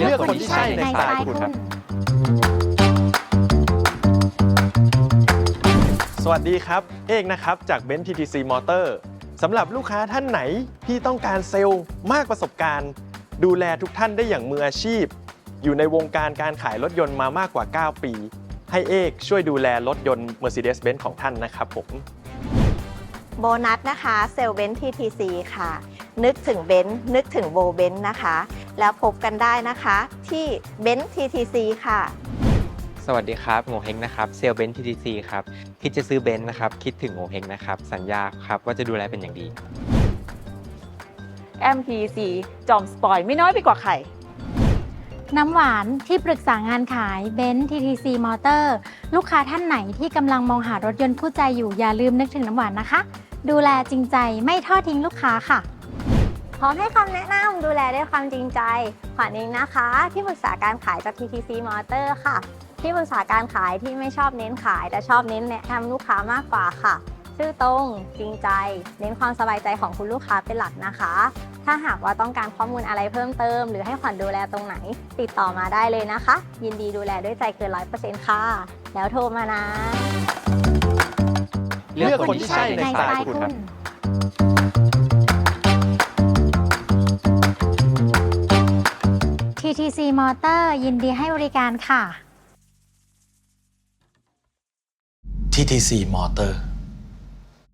เลือกคนที่ใช่ในสไตล์คุณครับสวัสดีครับ เอกนะครับ จากเบนซ์ TTC Motor สำหรับลูกค้าท่านไหนที่ต้องการเซลล์มากประสบการณ์ ดูแลทุกท่านได้อย่างมืออาชีพ อยู่ในวงการการขายรถยนต์มามากกว่า 9 ปี ให้เอกช่วยดูแลรถยนต์ Mercedes-Benz ของท่านนะครับผม โบนัสนะคะ เซลเบน TTC ค่ะ นึกถึงเบนนึกถึงโบเบนนะคะ แล้วพบกันได้นะคะ ที่เบน TTC ค่ะสวัสดีครับโงเฮงนะครับเซลเบนทีทีซีครับคิดจะซื้อเบนซ์นะครับคิดถึงโงเฮงนะครับสัญญาครับว่าจะดูแลเป็นอย่างดี MPC จอมสปอยไม่น้อยไปกว่าใคร น้ำหวานที่ปรึกษางานขายเบนซ์ TTC Motor ลูกค้าท่านไหนที่กำลังมองหารถยนต์คู่ใจอยู่อย่าลืมนึกถึงน้ำหวานนะคะ ดูแลจริงใจไม่ทอดทิ้งลูกค้าค่ะ พร้อมให้คำแนะนำดูแลด้วยความจริงใจ ขวัญเองนะคะ ที่ปรึกษาการขายจาก TTC Motor ค่ะ ที่ปรึกษาการขายที่ไม่ชอบเน้นขาย แต่ชอบเน้นแนะนำลูกค้ามากกว่าค่ะ ซื่อตรงจริงใจ เน้นความสบายใจของคุณลูกค้าเป็นหลักนะคะ ถ้าหากว่าต้องการข้อมูลอะไรเพิ่มเติม หรือให้ขวัญดูแลตรงไหน ติดต่อมาได้เลยนะคะ ยินดีดูแลด้วยใจเกินร้อยเปอร์เซ็นต์ค่ะ แล้วโทรมานะเลือกคนที่ใช่ในสไตล์คุณครับ TTC Motor ยินดีให้บริการค่ะ TTC Motor